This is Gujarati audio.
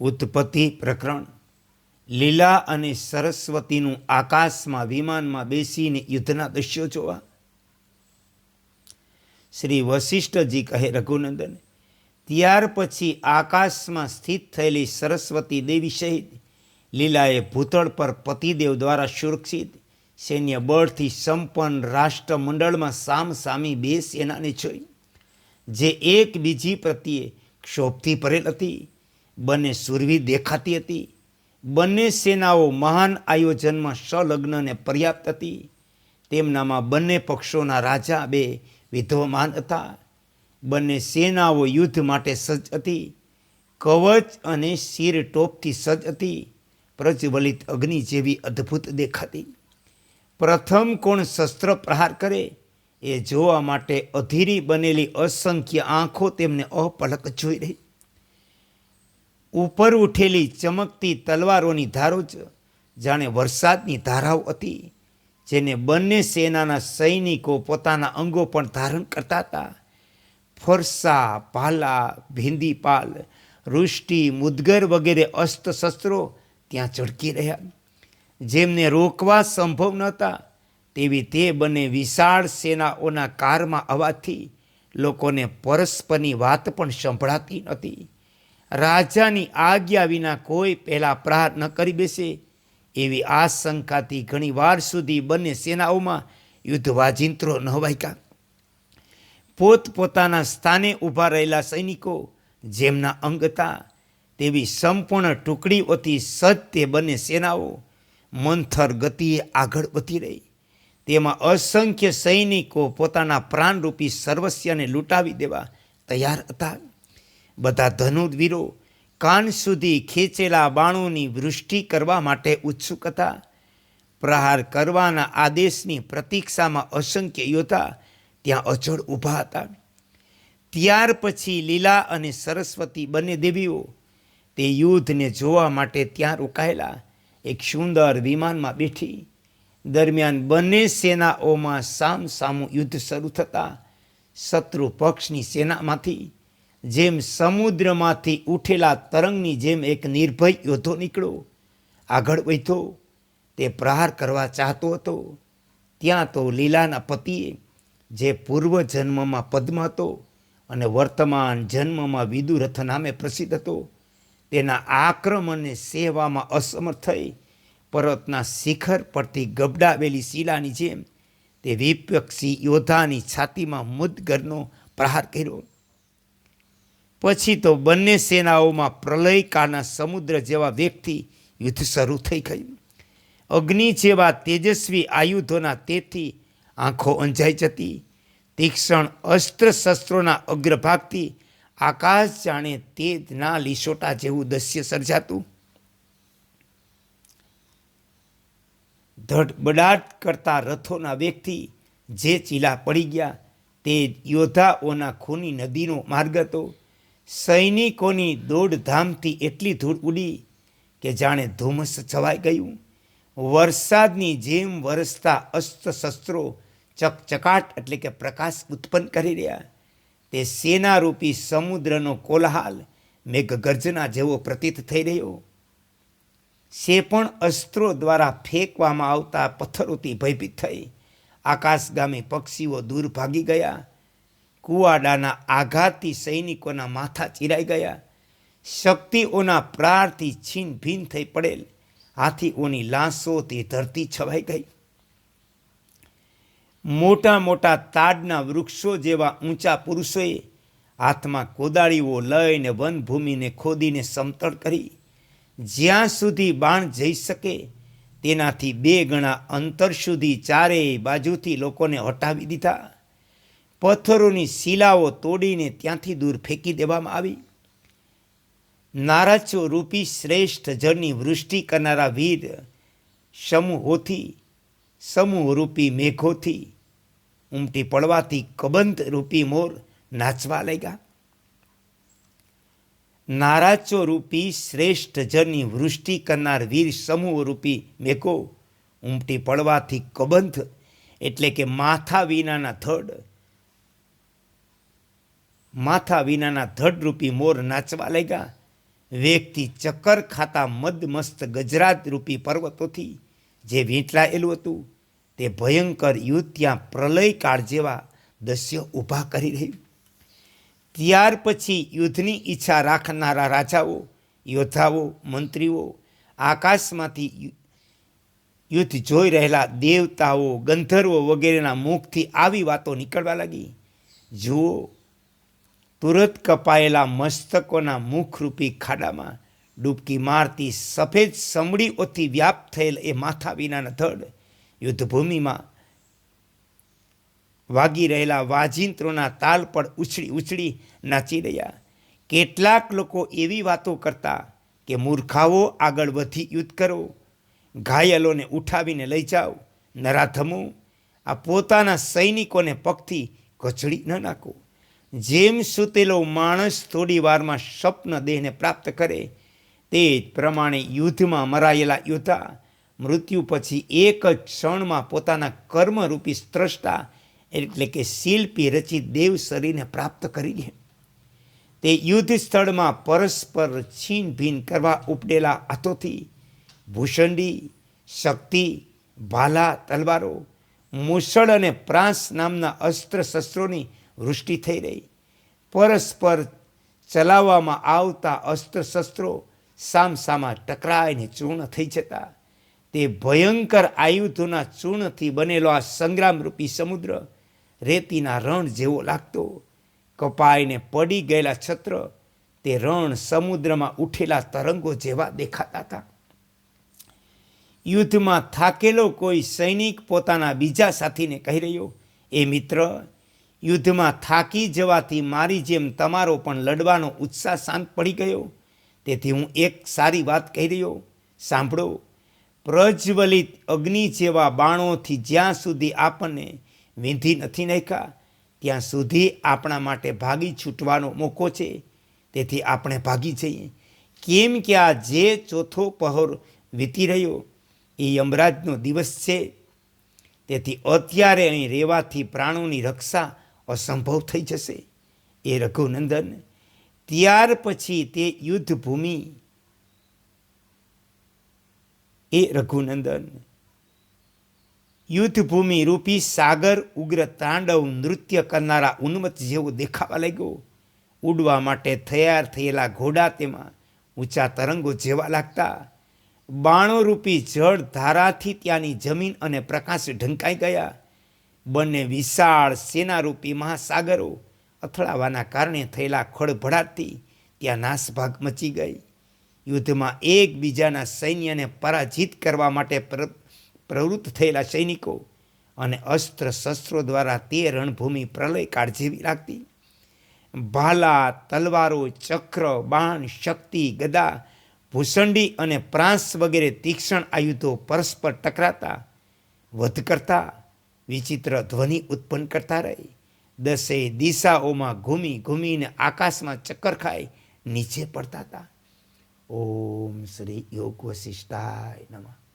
ઉત્પત્તિ પ્રકરણ. લીલા અને સરસ્વતીનું આકાશમાં, વિમાનમાં બેસીને યુદ્ધના દ્રશ્યો જોવા. શ્રી વશિષ્ઠજી કહે, રઘુનંદન, ત્યાર પછી આકાશમાં સ્થિત થયેલી સરસ્વતી દેવી સહિત લીલાએ ભૂતળ પર પતિદેવ દ્વારા સુરક્ષિત સૈન્ય બળથી સંપન્ન રાષ્ટ્રમંડળમાં સામ સામી બે સેનાને જોઈ, જે એક બીજી પ્રત્યે ક્ષોભથી ભરેલ હતી. બંને સુરવી દેખાતી હતી. બંને સેનાઓ મહાન આયોજનમાં સલગ્નને પર્યાપ્ત હતી. તેમનામાં બંને પક્ષોના રાજા બે વિદ્વમાન હતા. બંને સેનાઓ યુદ્ધ માટે સજ્જ હતી. કવચ અને શિર ટોપથી સજ્જ હતી. પ્રજ્વલિત અગ્નિ જેવી અદ્ભુત દેખાતી. પ્રથમ કોણ શસ્ત્ર પ્રહાર કરે એ જોવા માટે અધીરી બનેલી અસંખ્ય આંખો તેમને અપલક જોઈ રહી. ઉપર ઉઠેલી ચમકતી તલવારોની ધારો જ, જાણે વરસાદની ધારાઓ હતી, જેને બંને સેનાના સૈનિકો પોતાના અંગો પણ ધારણ કરતા હતા. ફરસા, ભાલા, ભીંદીપાલ વૃષ્ટિ મુદગર વગેરે અસ્ત્ર શસ્ત્રો ત્યાં ચળકી રહ્યા. જેમને રોકવા સંભવ નહોતા તેવી તે બંને વિશાળ સેનાઓના કારમાં આવવાથી લોકોને પરસ્પરની વાત પણ સંભળાતી નહોતી. રાજાની આજ્ઞા વિના કોઈ પહેલાં પ્રહાર ન કરી બેસે. એવી આશંકાથી ઘણી વાર સુધી બંને સેનાઓમાં યુદ્ધ વાજિંત્રો ન વાગ્યા. પોતપોતાના સ્થાને ઊભા રહેલા સૈનિકો જેમના અંગ હતા તેવી સંપૂર્ણ ટુકડીઓથી સજ્જ તે બંને સેનાઓ મંથર ગતિએ આગળ વધી રહી. તેમાં અસંખ્ય સૈનિકો પોતાના પ્રાણરૂપી સર્વસ્યને લૂંટાવી દેવા તૈયાર હતા. બધા ધનુર્વીરો કાન સુધી ખેંચેલા બાણોની વૃષ્ટિ કરવા માટે ઉત્સુક હતા. પ્રહાર કરવાના આદેશની પ્રતીક્ષામાં અસંખ્ય યોદ્ધા ત્યાં અચળ ઊભા હતા. ત્યાર પછી લીલા અને સરસ્વતી બંને દેવીઓ તે યુદ્ધને જોવા માટે ત્યાં રોકાયેલા એક સુંદર વિમાનમાં બેઠી. દરમિયાન બંને સેનાઓમાં સામ સામું યુદ્ધ શરૂ થતાં. શત્રુ પક્ષની સેનામાંથી જેમ સમુદ્રમાંથી ઉઠેલા તરંગની જેમ એક નિર્ભય યોદ્ધો નીકળ્યો. આગળ વધ્યો. તે પ્રહાર કરવા ચાહતો હતો. ત્યાં તો લીલાના પતિએ, જે પૂર્વ જન્મમાં પદ્મ હતો અને વર્તમાન જન્મમાં વિદુરથ નામે પ્રસિદ્ધ હતો, તેના આક્રમણને સેવામાં અસમર્થ થઈ પર્વતના શિખર પરથી ગબડાવેલી શિલાની જેમ તે વિપક્ષી યોદ્ધાની છાતીમાં મુદગરનો પ્રહાર કર્યો. પછી તો બંને સેનાઓમાં પ્રલયકાના સમુદ્ર જેવા વેગથી યુદ્ધ શરૂ થઈ ગયું. અગ્નિ જેવા તેજસ્વી આયુધોના તેથી આંખો અંજાઈ જતી. તીક્ષ્ણ અસ્ત્ર શસ્ત્રોના અગ્રભાગથી આકાશ જાણે તેજના લીસોટા જેવું દસ્ય સર્જાતું. ધડબડાટ કરતા રથોના વેગથી જે ચીલા પડી ગયા તે યોદ્ધાઓના ખૂની નદીનો માર્ગ હતો. સૈનિકોની દોડધામથી એટલી ધૂળ ઉડી કે જાણે ધુમ્મસ છવાઈ ગયું. વરસાદની જેમ વરસતા અસ્ત્ર શસ્ત્રો ચકચકાટ એટલે કે પ્રકાશ ઉત્પન્ન કરી રહ્યા. તે સેનારૂપી સમુદ્રનો કોલાહાલ મેઘગર્જના જેવો પ્રતીત થઈ રહ્યો. સે પણ અસ્ત્રો દ્વારા ફેંકવામાં આવતા પથ્થરોથી ભયભીત થઈ. આકાશગામી પક્ષીઓ દૂર ભાગી ગયા. કુવાડાના આઘાતથી સૈનિકોના માથા ચીરાઈ ગયા. શક્તિઓના પ્રારથી છીન ભીન થઈ પડેલ. હાથીઓની લાંસોથી ધરતી છવાઈ ગઈ. મોટા મોટા તાડના વૃક્ષો જેવા ઊંચા પુરુષોએ હાથમાં કોદાળીઓ લઈને વનભૂમિને ખોદીને સમતળ કરી. જ્યાં સુધી બાણ જઈ શકે, તેનાથી બે ગણા અંતર સુધી ચારેય બાજુથી લોકોને હટાવી દીધા. પથ્થરોની શિલાઓ તોડીને ત્યાંથી દૂર ફેંકી દેવામાં આવી. નારાચો રૂપી શ્રેષ્ઠ જળની વૃષ્ટિ કરનારા વીર સમૂહોથી સમૂહ રૂપી મેઘોથી ઉમટી પડવાથી કબંધ રૂપી મોર નાચવા લાગ્યા. નારાચો રૂપી શ્રેષ્ઠ જળની વૃષ્ટિ કરનાર વીર સમૂહ રૂપી મેઘો ઉમટી પડવાથી કબંધ એટલે કે માથા વિનાના થડ માથા વિનાના ધડરૂપી મોર નાચવા લાગ્યા. વેગથી ચક્કર ખાતા મદમસ્ત ગજરાત રૂપી પર્વતોથી જે વીંટલાયેલું હતું, તે ભયંકર યુદ્ધ ત્યાં પ્રલય કાળ જેવા દસ્યો ઊભા કરી રહ્યું. ત્યાર પછી યુદ્ધની ઈચ્છા રાખનારા રાજાઓ, યોદ્ધાઓ, મંત્રીઓ, આકાશમાંથી યુદ્ધ જોઈ રહેલા દેવતાઓ, ગંધર્વો વગેરેના મુખથી આવી વાતો નીકળવા લાગી. જુઓ તુરત કપાયેલા મસ્તકોના મુખરૂપી ખાડામાં ડૂબકી મારતી સફેદ સમડીઓથી વ્યાપ થયેલ એ માથા વિનાના ધડ યુદ્ધભૂમિમાં વાગી રહેલા વાજિંત્રોના તાલ પર ઉછળી ઉછળી નાચી રહ્યા. કેટલાક લોકો એવી વાતો કરતા કે, મૂર્ખાઓ, આગળ વધી યુદ્ધ કરો. ઘાયલોને ઉઠાવીને લઈ જાઓ. નરાધમો આ પોતાના સૈનિકોને પગથી કચડી ન નાખો. જેમ સૂતેલો માણસ થોડી વારમાં સ્વપ્ન દેહને પ્રાપ્ત કરે, તે જ પ્રમાણે યુદ્ધમાં મરાયેલા યોદ્ધા મૃત્યુ પછી એક જ ક્ષણમાં પોતાના કર્મરૂપી સ્ત્રષ્ટા એટલે કે શિલ્પી રચી દેવ શરીરને પ્રાપ્ત કરી લે. તે યુદ્ધ સ્થળમાં પરસ્પર છીનભીન કરવા ઉપડેલા હાથોથી ભૂષંડી, શક્તિ, ભાલા, તલવારો, મુસળ અને પ્રાંસ નામના અસ્ત્ર શસ્ત્રોની વૃષ્ટિ થઈ રહી. પરસ્પર ચલાવવામાં આવતા અસ્ત્ર શસ્ત્રો સામસામા ટકરાઈને ચૂર્ણ થઈ જતા. તે ભયંકર આયુધોના ચૂર્ણથી બનેલો આ સંગ્રામરૂપી સમુદ્ર રેતીના રણ જેવો લાગતો. કપાઈને પડી ગયેલા છત્ર તે રણ સમુદ્રમાં ઉઠેલા તરંગો જેવા દેખાતા હતા. યુદ્ધમાં થાકેલો કોઈ સૈનિક પોતાના બીજા સાથીને કહી રહ્યો, એ મિત્ર યુદ્ધમાં થાકી જવાથી મારી જેમ તમારો પણ લડવાનો ઉત્સાહ શાંત પડી ગયો. તેથી હું એક સારી વાત કહી રહ્યો. સાંભળો. પ્રજ્વલિત અગ્નિ જેવા બાણોથી જ્યાં સુધી આપણને વિંધી નથી નાખ્યા, ત્યાં સુધી આપણા માટે ભાગી છૂટવાનો મોકો છે. તેથી આપણે ભાગી જઈએ. કેમ કે આ જે ચોથો પહોર વીતી રહ્યો, એ યમરાજનો દિવસ છે. તેથી અત્યારે અહીં રહેવાથી પ્રાણોની રક્ષા અસંભવ થઈ જશે એ રઘુનંદન ત્યાર પછી તે યુદ્ધ ભૂમિ એ રઘુનંદન યુદ્ધભૂમિ રૂપી સાગર ઉગ્ર તાંડવ નૃત્ય કરનારા ઉન્મત જેવો દેખાવા લાગ્યો ઉડવા માટે તૈયાર થયેલા ઘોડા તેમાં ઊંચા તરંગો જેવા લાગતા બાણોરૂપી જળ ધારાથી ત્યાંની જમીન અને પ્રકાશ ઢંકાઈ ગયા બંને વિશાળ સેનારૂપી મહાસાગરો અથડાવાના કારણે થયેલા ખળભળાટથી ત્યાં નાસભાગ મચી ગઈ. યુદ્ધમાં એકબીજાના સૈન્યને પરાજિત કરવા માટે પ્રવૃત્ત થયેલા સૈનિકો અને અસ્ત્ર શસ્ત્રો દ્વારા તે રણભૂમિ પ્રલય કાળ લાગતી. ભાલા, તલવારો, ચક્ર, બાણ, શક્તિ, ગદા ભૂસંડી અને પ્રાંસ વગેરે તીક્ષ્ણ આયુધો પરસ્પર ટકરાતા, વધ કરતા વિચિત્ર ધ્વનિ ઉત્પન્ન કરતા રહી. દસે દિશાઓમાં ઘૂમી ઘૂમીને આકાશમાં ચક્કર ખાઈ નીચે પડતા હતા. ઓમ શ્રી યોગ વશિષ્ઠાય નમઃ.